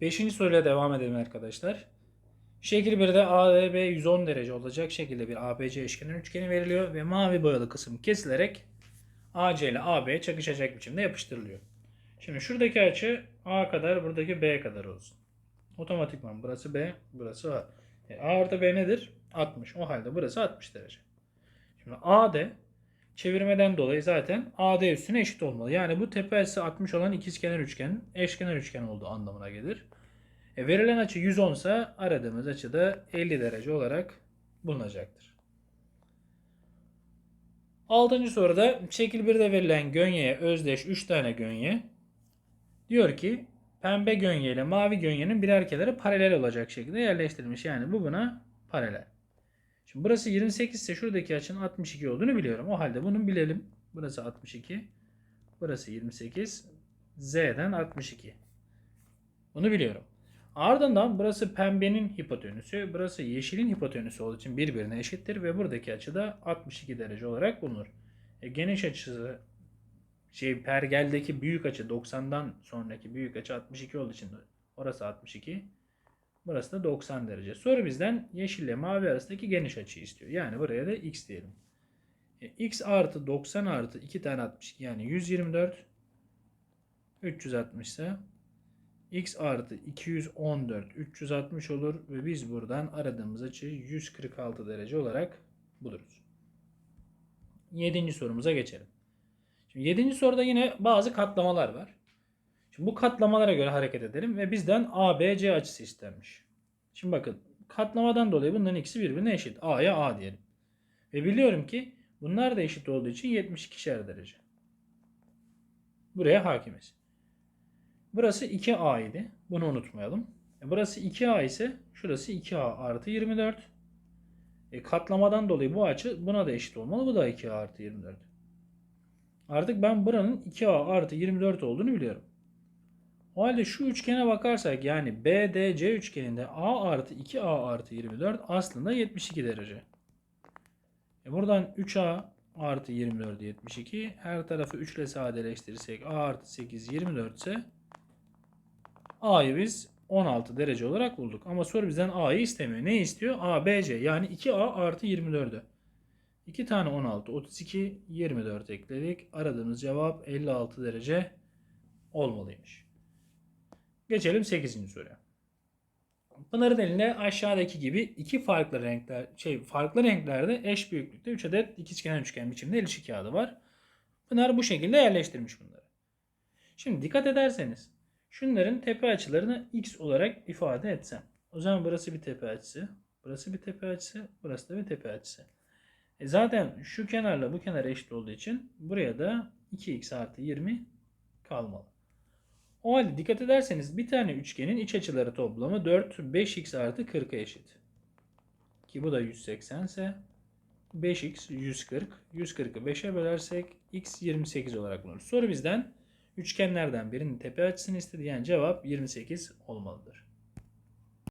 Beşinci soruyla devam edelim arkadaşlar. Şekil 1'de ADB 110 derece olacak şekilde bir ABC eşkenar üçgeni veriliyor ve mavi boyalı kısım kesilerek AC ile AB çakışacak biçimde yapıştırılıyor. Şimdi şuradaki açı A kadar, buradaki B kadar olsun. Otomatikman burası B, burası A. E, A artı B nedir? 60. O halde burası 60 derece. Şimdi AD çevirmeden dolayı zaten AD üstüne eşit olmalı. Yani bu tepe açısı 60 olan ikizkenar üçgen eşkenar üçgen olduğu anlamına gelir. E, verilen açı 110 ise aradığımız açı da 50 derece olarak bulunacaktır. Altıncı soruda şekil 1'de verilen gönyeye özdeş 3 tane gönye diyor ki pembe gönye ile mavi gönyenin birer kenarı paralel olacak şekilde yerleştirilmiş. Yani bu buna paralel. Şimdi burası 28 ise şuradaki açının 62 olduğunu biliyorum. O halde bunu bilelim. Burası 62. Burası 28. Z'den 62. Bunu biliyorum. Ardından burası pembenin hipotenüsü, burası yeşilin hipotenüsü olduğu için birbirine eşittir ve buradaki açı da 62 derece olarak bulunur. E, geniş açısı şey pergeldeki büyük açı 90'dan sonraki büyük açı 62 olduğu için orası 62. Burası da 90 derece. Soru bizden yeşil ile mavi arasındaki geniş açıyı istiyor. Yani buraya da x diyelim. E, x artı 90 artı 2 tane 62 yani 124 360 ise x artı 214 360 olur ve biz buradan aradığımız açıyı 146 derece olarak buluruz. 7. sorumuza geçelim. Şimdi 7. soruda yine bazı katlamalar var. Şimdi bu katlamalara göre hareket edelim ve bizden ABC açısı istenmiş. Şimdi bakın katlamadan dolayı bunların ikisi birbirine eşit. A'ya A diyelim. Ve biliyorum ki bunlar da eşit olduğu için 72'şer derece. Buraya hakimiz. Burası 2A idi. Bunu unutmayalım. E burası 2A ise şurası 2A artı 24. E katlamadan dolayı bu açı buna da eşit olmalı. Bu da 2A artı 24. Artık ben buranın 2A artı 24 olduğunu biliyorum. O halde şu üçgene bakarsak yani BDC üçgeninde A artı 2A artı 24 aslında 72 derece. E buradan 3A artı 24 72. Her tarafı 3 ile sadeleştirirsek A artı 8 24 ise A'yı biz 16 derece olarak bulduk. Ama soru bizden A'yı istemiyor. Ne istiyor? A, B, C. Yani 2A artı 24'ü. 2 tane 16, 32, 24 ekledik. Aradığımız cevap 56 derece olmalıymış. Geçelim 8. soruya. Pınar'ın elinde aşağıdaki gibi iki farklı renkler, şey farklı renklerde eş büyüklükte 3 adet ikizkenar üçgen biçimde ilişki kağıdı var. Pınar bu şekilde yerleştirmiş bunları. Şimdi dikkat ederseniz şunların tepe açılarını x olarak ifade etsem. O zaman burası bir tepe açısı, burası bir tepe açısı, burası da bir tepe açısı. E zaten şu kenarla bu kenar eşit olduğu için buraya da 2x artı 20 kalmalı. O halde dikkat ederseniz bir tane üçgenin iç açıları toplamı 4, 5x artı 40'a eşit. Ki bu da 180 ise 5x 140. 140'ı 5'e bölersek x 28 olarak bulunur. Soru bizden üçgenlerden birinin tepe açısını istedi. Yani cevap 28 olmalıdır.